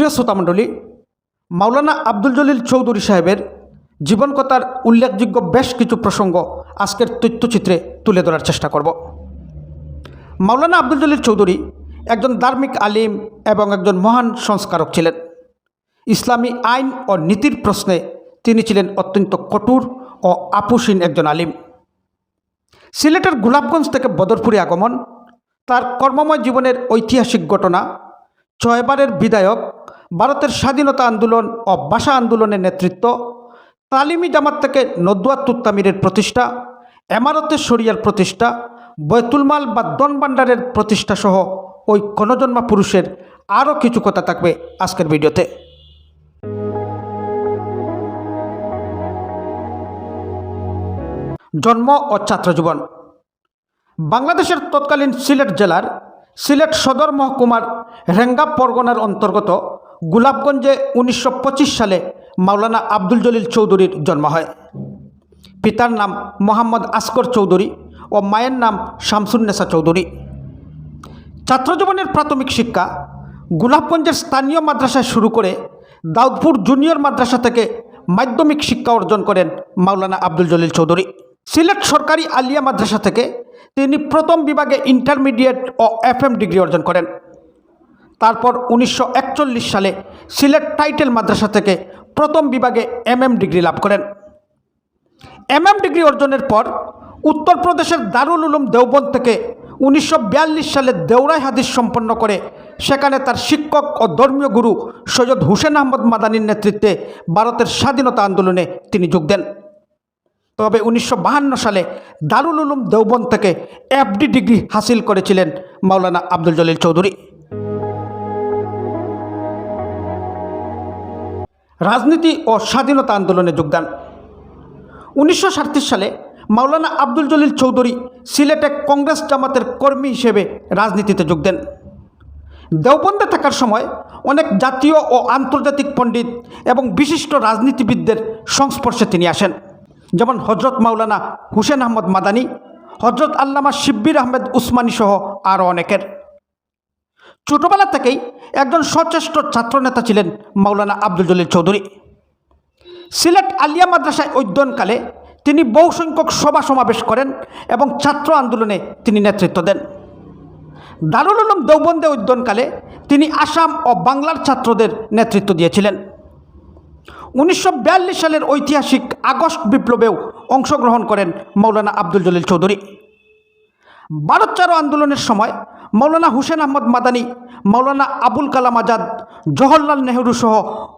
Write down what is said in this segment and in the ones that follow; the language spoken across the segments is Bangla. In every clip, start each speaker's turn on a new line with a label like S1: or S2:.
S1: প্রিয় শ্রোতামণ্ডলী মাওলানা আব্দুল জলিল চৌধুরী সাহেবের জীবনকথার উল্লেখযোগ্য বেশ কিছু প্রসঙ্গ আজকের তথ্যচিত্রে তুলে ধরার চেষ্টা করব। মাওলানা আব্দুল জলিল চৌধুরী একজন ধার্মিক আলিম এবং একজন মহান সংস্কারক ছিলেন। ইসলামী আইন ও নীতির প্রশ্নে তিনি ছিলেন অত্যন্ত কঠোর ও আপুসীন একজন আলিম। সিলেটের গোলাপগঞ্জ থেকে বদরপুরে আগমন, তার কর্মময় জীবনের ঐতিহাসিক ঘটনা, ছয়বারের বিধায়ক ভারতের স্বাধীনতা আন্দোলন ও ভাষা আন্দোলনের নেতৃত্ব, তালিমি জামাত থেকে নদুয়াত তুত্তামিরের প্রতিষ্ঠা, এমারতে শরিয়ার প্রতিষ্ঠা বৈতুলমাল বা দনবান্ডারের প্রতিষ্ঠা সহ ওই কনজন্মা পুরুষের আরও কিছু কথা থাকবে আজকের ভিডিওতে। জন্ম ও ছাত্রজীবন বাংলাদেশের তৎকালীন সিলেট জেলার সিলেট সদর মহকুমার রেঙ্গা পরগনার অন্তর্গত গোলাপগঞ্জে উনিশশো সালে মাওলানা আব্দুল জলিল চৌধুরীর জন্ম হয়। পিতার নাম মোহাম্মদ আসকর চৌধুরী ও মায়ের নাম শামসুন্নেসা চৌধুরী। ছাত্রজীবনের প্রাথমিক শিক্ষা গোলাপগঞ্জের স্থানীয় মাদ্রাসায় শুরু করে দাউদপুর জুনিয়র মাদ্রাসা থেকে মাধ্যমিক শিক্ষা অর্জন করেন মাওলানা আব্দুল জলিল চৌধুরী। সিলেট সরকারি আলিয়া মাদ্রাসা থেকে তিনি প্রথম বিভাগে ইন্টারমিডিয়েট ও এফএম ডিগ্রি অর্জন করেন। তারপর উনিশশো সালে সিলেট টাইটেল মাদ্রাসা থেকে প্রথম বিভাগে এমএম ডিগ্রি লাভ করেন। এমএম ডিগ্রি অর্জনের পর উত্তরপ্রদেশের দারুল উলুম দেওবন্দ থেকে উনিশশো বিয়াল্লিশ সালে দেওরাই হাদিস সম্পন্ন করে, সেখানে তার শিক্ষক ও ধর্মীয় গুরু সৈয়দ হুসেন আহমদ মাদানির নেতৃত্বে ভারতের স্বাধীনতা আন্দোলনে তিনি যোগ দেন। তবে উনিশশো সালে দারুল উলুম দেওবন্দ থেকে এফডি ডিগ্রি হাসিল করেছিলেন মাওলানা আব্দুল জলিল চৌধুরী। রাজনীতি ও স্বাধীনতা আন্দোলনে যোগদান। উনিশশো সালে মাওলানা আব্দুল জলিল চৌধুরী সিলেটে কংগ্রেস জামাতের কর্মী হিসেবে রাজনীতিতে যোগ দেন। দেওবন্দে থাকার সময় অনেক জাতীয় ও আন্তর্জাতিক পণ্ডিত এবং বিশিষ্ট রাজনীতিবিদদের সংস্পর্শে তিনি আসেন। যেমন হজরত মাওলানা হুসেন আহমদ মাদানী, হজরত আল্লামা শিব্বির আহমেদ উসমানী সহ আরও অনেকের। ছোটবেলা থেকেই একজন সচেষ্ট ছাত্রনেতা ছিলেন মাওলানা আব্দুল জলিল চৌধুরী। সিলেট আলিয়া মাদ্রাসায় অধ্যয়নকালে তিনি বহু সংখ্যক সভা সমাবেশ করেন এবং ছাত্র আন্দোলনে তিনি নেতৃত্ব দেন। দারুল উলুম দেওবন্দে অধ্যয়নকালে তিনি আসাম ও বাংলার ছাত্রদের নেতৃত্ব দিয়েছিলেন। উনিশশো বিয়াল্লিশ সালের ঐতিহাসিক আগস্ট বিপ্লবেও অংশগ্রহণ করেন মৌলানা আব্দুল জলিল চৌধুরী। ভারত চারো আন্দোলনের সময় মৌলানা হুসেন আহমদ মাদানী মৌলানা আবুল কালাম আজাদ, জওহরলাল নেহরু সহ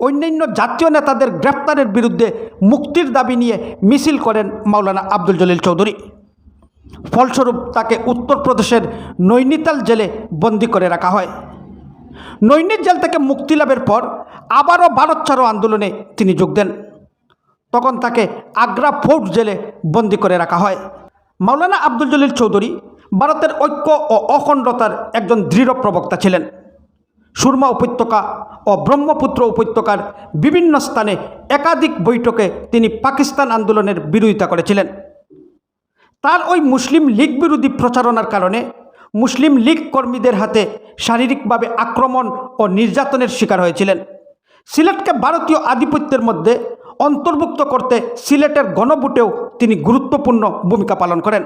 S1: অন্যান্য জাতীয় নেতাদের গ্রেপ্তারের বিরুদ্ধে মুক্তির দাবি নিয়ে মিছিল করেন মৌলানা আব্দুল জলিল চৌধুরী। ফলস্বরূপ তাকে উত্তরপ্রদেশের নৈনিতাল জেলে বন্দি করে রাখা হয়। নৈনিত জেল থেকে মুক্তি লাভের পর আবারও ভারত ছাড়ো আন্দোলনে তিনি যোগ দেন। তখন তাকে আগ্রা ফোর্ট জেলে বন্দি করে রাখা হয়। মাওলানা আব্দুল জলিল চৌধুরী ভারতের ঐক্য ও অখণ্ডতার একজন দৃঢ় প্রবক্তা ছিলেন। সুরমা উপত্যকা ও ব্রহ্মপুত্র উপত্যকার বিভিন্ন স্থানে একাধিক বৈঠকে তিনি পাকিস্তান আন্দোলনের বিরোধিতা করেছিলেন। তার ওই মুসলিম লীগ বিরোধী প্রচারণার কারণে মুসলিম লীগ কর্মীদের হাতে শারীরিকভাবে আক্রমণ ও নির্যাতনের শিকার হয়েছিলেন। সিলেটকে ভারতীয় আধিপত্যের মধ্যে অন্তর্ভুক্ত করতে সিলেটের গণভোটেও তিনি গুরুত্বপূর্ণ ভূমিকা পালন করেন।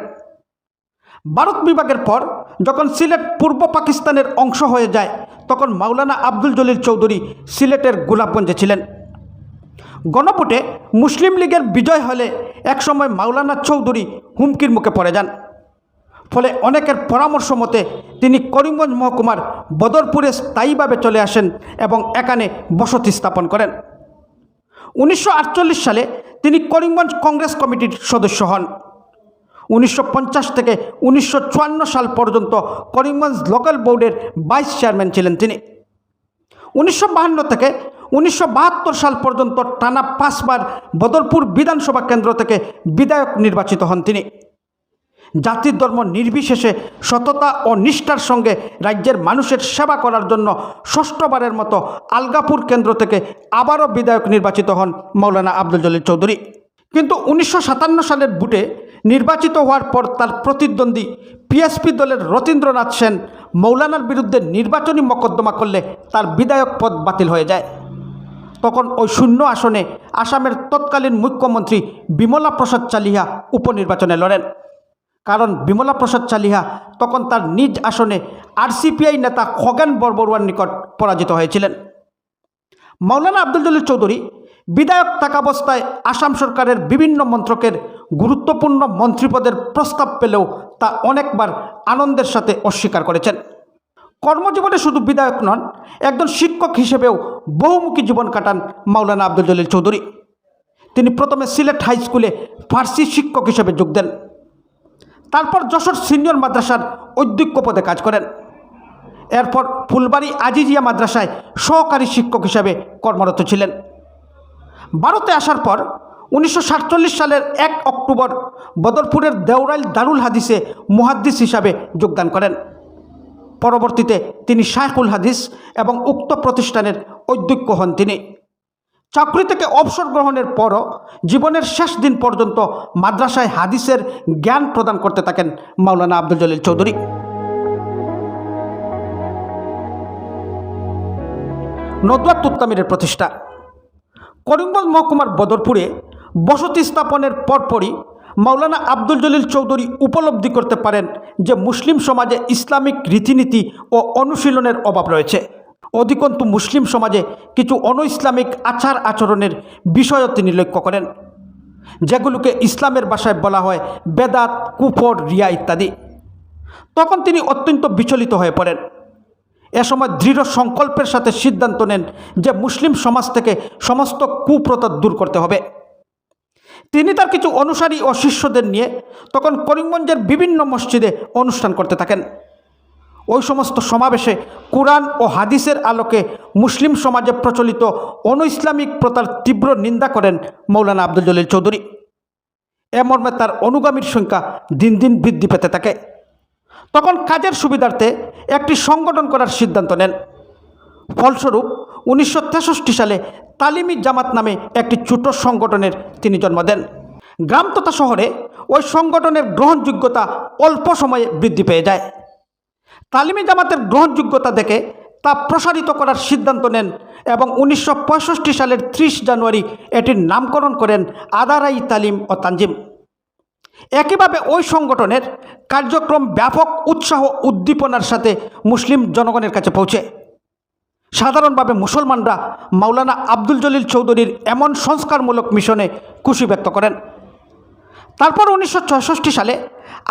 S1: ভারত বিভাগের পর যখন সিলেট পূর্ব পাকিস্তানের অংশ হয়ে যায়, তখন মাওলানা আব্দুল জলিল চৌধুরী সিলেটের গোলাপগঞ্জে ছিলেন। গণভোটে মুসলিম লীগের বিজয় হলে একসময় মাওলানা চৌধুরী হুমকির মুখে পড়ে যান। ফলে অনেকের পরামর্শ মতে, তিনি করিমগঞ্জ মহকুমার বদরপুরে স্থায়ীভাবে চলে আসেন এবং এখানে বসতি স্থাপন করেন। উনিশশো আটচল্লিশ সালে তিনি করিমগঞ্জ কংগ্রেস কমিটির সদস্য হন। উনিশশো পঞ্চাশ থেকে উনিশশো চুয়ান্ন সাল পর্যন্ত করিমগঞ্জ লোকাল বোর্ডের ভাইস চেয়ারম্যান ছিলেন তিনি। উনিশশো থেকে উনিশশো বাহাত্তর সাল পর্যন্ত টানা পাঁচবার বদরপুর বিধানসভা কেন্দ্র থেকে বিধায়ক নির্বাচিত হন তিনি। জাতির ধর্ম নির্বিশেষে সততা ও নিষ্ঠার সঙ্গে রাজ্যের মানুষের সেবা করার জন্য ষষ্ঠবারের মতো আলগাপুর কেন্দ্র থেকে আবারও বিধায়ক নির্বাচিত হন মৌলানা আব্দুল জলিল চৌধুরী। কিন্তু উনিশশো সাতান্ন সালের বুটে নির্বাচিত হওয়ার পর তার প্রতিদ্বন্দ্বী পিএসপি দলের রতীন্দ্রনাথ সেন মৌলানার বিরুদ্ধে নির্বাচনী মকদ্দমা করলে তার বিধায়ক পদ বাতিল হয়ে যায়। তখন ওই শূন্য আসনে আসামের তৎকালীন মুখ্যমন্ত্রী বিমলা প্রসাদ চালিহা উপনির্বাচনে লড়েন। কারণ বিমলা প্রসাদ চালিহা তখন তার নিজ আসনে আরসিপিআই নেতা খগেন বরবরুয়ার নিকট পরাজিত হয়েছিলেন। মাওলানা আব্দুল জলিল চৌধুরী বিধায়ক থাকাবস্থায় আসাম সরকারের বিভিন্ন মন্ত্রকের গুরুত্বপূর্ণ মন্ত্রীপদের প্রস্তাব পেলেও তা অনেকবার আনন্দের সাথে অস্বীকার করেছেন। কর্মজীবনে শুধু বিধায়ক নন, একজন শিক্ষক হিসেবেও বহুমুখী জীবন কাটান মাওলানা আব্দুল জলিল চৌধুরী। তিনি প্রথমে সিলেট হাই স্কুলে ফার্সি শিক্ষক হিসেবে যোগ দেন। তারপর যশোর সিনিয়র মাদ্রাসার অধ্যক্ষ পদে কাজ করেন। এরপর ফুলবাড়ি আজিজিয়া মাদ্রাসায় সহকারী শিক্ষক হিসাবে কর্মরত ছিলেন। ভারতে আসার পর উনিশশো সাতচল্লিশ সালের এক অক্টোবর বদরপুরের দেওরাইল দারুল হাদিসে মুহাদ্দিস হিসাবে যোগদান করেন। পরবর্তীতে তিনি শায়খুল হাদিস এবং উক্ত প্রতিষ্ঠানের অধ্যক্ষ হন তিনি। চাকরি থেকে অবসর গ্রহণের পরও জীবনের শেষ দিন পর্যন্ত মাদ্রাসায় হাদিসের জ্ঞান প্রদান করতে থাকেন মাওলানা আব্দুল জলিল চৌধুরী। নদওয়াত তুত্তামিরের প্রতিষ্ঠা। করিমগঞ্জ মহকুমার বদরপুরে বসতি স্থাপনের পরপরই মাওলানা আব্দুল জলিল চৌধুরী উপলব্ধি করতে পারেন যে মুসলিম সমাজে ইসলামিক রীতিনীতি ও অনুশীলনের অভাব রয়েছে। অধিকন্তু মুসলিম সমাজে কিছু অন ইসলামিক আচার আচরণের বিষয়ও তিনি লক্ষ্য করেন, যেগুলোকে ইসলামের ভাষায় বলা হয় বেদাত, কুফর, রিয়া ইত্যাদি। তখন তিনি অত্যন্ত বিচলিত হয়ে পড়েন। এ সময় দৃঢ় সংকল্পের সাথে সিদ্ধান্ত নেন যে মুসলিম সমাজ থেকে সমস্ত কুপ্রথা দূর করতে হবে। তিনি তার কিছু অনুসারী ও শিষ্যদের নিয়ে তখন করিমগঞ্জের বিভিন্ন মসজিদে অনুষ্ঠান করতে থাকেন। ওই সমস্ত সমাবেশে কোরআন ও হাদিসের আলোকে মুসলিম সমাজে প্রচলিত অন ইসলামিক প্রথার তীব্র নিন্দা করেন মৌলানা আব্দুল জলিল চৌধুরী। এ মর্মে তার অনুগামীর সংখ্যা দিন দিন বৃদ্ধি পেতে থাকে। তখন কাজের সুবিধার্থে একটি সংগঠন করার সিদ্ধান্ত নেন। ফলস্বরূপ, উনিশশো সালে তালিমি জামাত নামে একটি ছোট সংগঠনের তিনি জন্ম দেন। গ্রাম তথা শহরে ওই সংগঠনের গ্রহণযোগ্যতা অল্প সময়ে বৃদ্ধি পেয়ে যায়। তালিমি জামাতের গ্রহণযোগ্যতা দেখে তা প্রসারিত করার সিদ্ধান্ত নেন এবং উনিশশো পঁয়ষট্টি সালের ত্রিশ জানুয়ারি এটির নামকরণ করেন আদারাই তালিম ও তানজিম। একইভাবে ওই সংগঠনের কার্যক্রম ব্যাপক উৎসাহ উদ্দীপনার সাথে মুসলিম জনগণের কাছে পৌঁছে। সাধারণভাবে মুসলমানরা মাওলানা আব্দুল জলিল চৌধুরীর এমন সংস্কারমূলক মিশনে খুশি ব্যক্ত করেন। তারপর উনিশশো সালে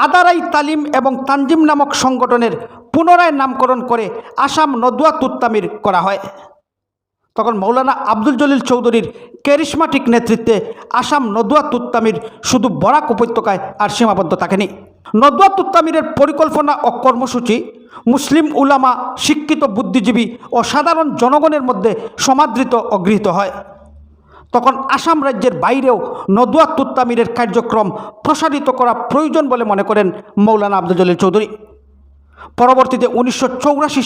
S1: আদারাই তালিম এবং তানজিম নামক সংগঠনের পুনরায় নামকরণ করে আসাম নদুয়া তুত্তামির করা হয়। তখন মৌলানা আব্দুল জলিল চৌধুরীর ক্যারিসমাটিক নেতৃত্বে আসাম নদুয়া তুত্তামির শুধু বরাক উপত্যকায় আর সীমাবদ্ধ থাকেনি। নদুয়া তুত্তামিরের পরিকল্পনা ও কর্মসূচি মুসলিম উলামা, শিক্ষিত বুদ্ধিজীবী ও সাধারণ জনগণের মধ্যে সমাদৃত ও গৃহীত হয়। তখন আসাম রাজ্যের বাইরেও নদুয়া তুত্তামিরের কার্যক্রম প্রসারিত করা প্রয়োজন বলে মনে করেন মৌলানা আব্দুল জলিল চৌধুরী। পরবর্তীতে উনিশশো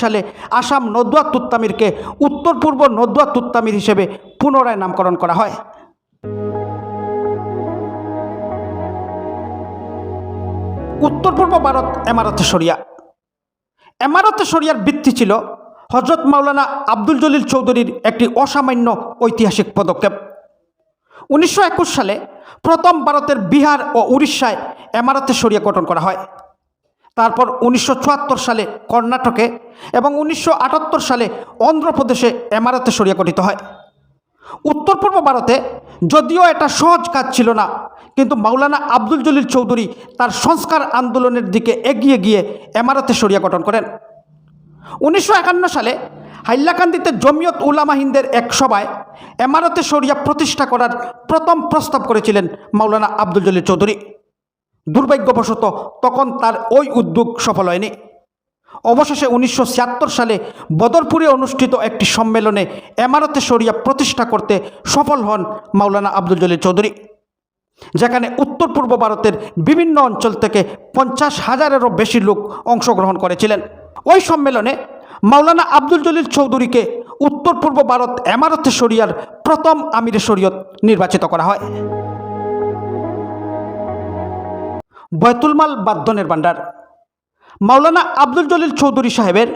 S1: সালে আসাম নদুয়া তুত্তামিরকে উত্তর পূর্ব নদুয়া তুত্তামির হিসেবে পুনরায় নামকরণ করা হয়। উত্তর পূর্ব ভারত, এমারতে শরিয়া এমারতে শরিয়ার ভিত্তি ছিল হজরত মাওলানা আব্দুল জলিল চৌধুরীর একটি অসামান্য ঐতিহাসিক পদক্ষেপ। উনিশশো একুশ সালে প্রথম ভারতের বিহার ও উড়িষ্যায় এমারতে শরিয়া গঠন করা হয়। তারপর উনিশশো চুয়াত্তর সালে কর্ণাটকে এবং উনিশশো আটাত্তর সালে অন্ধ্রপ্রদেশে এমারতে শরিয়া গঠিত হয়। উত্তর পূর্ব ভারতে যদিও এটা সহজ কাজ ছিল না, কিন্তু মাওলানা আব্দুল জলিল চৌধুরী তার সংস্কার আন্দোলনের দিকে এগিয়ে গিয়ে এমারতে শরিয়া গঠন করেন। উনিশশো একান্ন সালে হাইলাকান্দিতে জমিয়ত উলামা হিন্দের এক সভায় এমারতে শরিয়া প্রতিষ্ঠা করার প্রথম প্রস্তাব করেছিলেন মাওলানা আব্দুল জলিল চৌধুরী। দুর্ভাগ্যবশত তখন তার ওই উদ্যোগ সফল হয়নি। অবশেষে উনিশশো ছিয়াত্তর সালে বদরপুরে অনুষ্ঠিত একটি সম্মেলনে এমারতে শরিয়া প্রতিষ্ঠা করতে সফল হন মাওলানা আব্দুল জলিল চৌধুরী, যেখানে উত্তর পূর্ব ভারতের বিভিন্ন অঞ্চল থেকে পঞ্চাশ হাজারেরও বেশি লোক অংশগ্রহণ করেছিলেন। ওই সম্মেলনে মাওলানা আব্দুল জলিল চৌধুরীকে উত্তর পূর্ব ভারত এমারতে শরিয়ার প্রথম আমিরে শরীয়ত নির্বাচিত করা হয়। বয়তুলমাল বাদ্যনের ভাণ্ডার। মাওলানা আব্দুল জলিল চৌধুরী সাহেবের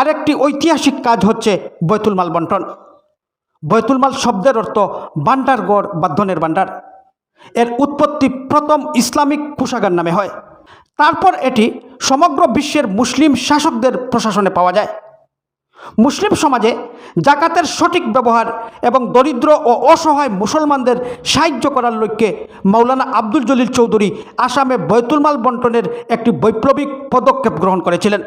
S1: আরেকটি ঐতিহাসিক কাজ হচ্ছে বয়তুলমাল বন্টন। বয়তুলমাল শব্দের অর্থ ভাণ্ডারগড় বাধ্যনের ভাণ্ডার। এর উৎপত্তি প্রথম ইসলামিক কোষাগার নামে হয়। তারপর এটি সমগ্র বিশ্বের মুসলিম শাসকদের প্রশাসনে পাওয়া যায়। মুসলিম সমাজে জাকাতের সঠিক ব্যবহার এবং দরিদ্র ও অসহায় মুসলমানদের সাহায্য করার লক্ষ্যে মাওলানা আব্দুল জলিল চৌধুরী আসামে বৈতুলমাল বন্টনের একটি বৈপ্লবিক পদক্ষেপ গ্রহণ করেছিলেন।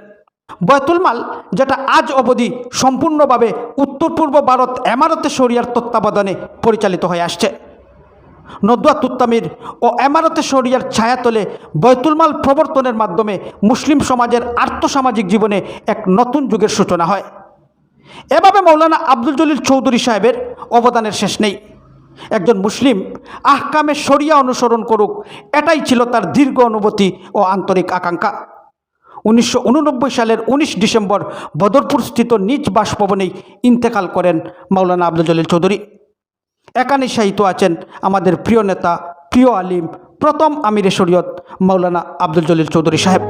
S1: বৈতুলমাল যেটা আজ অবধি সম্পূর্ণভাবে উত্তর পূর্ব ভারত এমারতে শরিয়ার তত্ত্বাবধানে পরিচালিত হয়ে আসছে। নদুয়া তুত্তামির ও এমারতে শরিয়ার ছায়াতলে বৈতুলমাল প্রবর্তনের মাধ্যমে মুসলিম সমাজের আর্থসামাজিক জীবনে এক নতুন যুগের সূচনা হয়। এভাবে মৌলানা আব্দুল জলিল চৌধুরী সাহেবের অবদানের শেষ নেই। একজন মুসলিম, আহকামে শরিয়া অনুসরণ করুক, এটাই ছিল তার দীর্ঘ অনুভূতি ও আন্তরিক আকাঙ্ক্ষা। উনিশশো উননব্বই সালের ১৯ ডিসেম্বর বদরপুর স্থিত নিজ বাসভবনেই ইন্তেকাল করেন মাওলানা আব্দুল জলিল চৌধুরী। একানে সাহিত্য আছেন আমাদের প্রিয় নেতা, প্রিয় আলিম, প্রথম আমিরে শরীয়ত মাওলানা আব্দুল জলিল চৌধুরী সাহেব।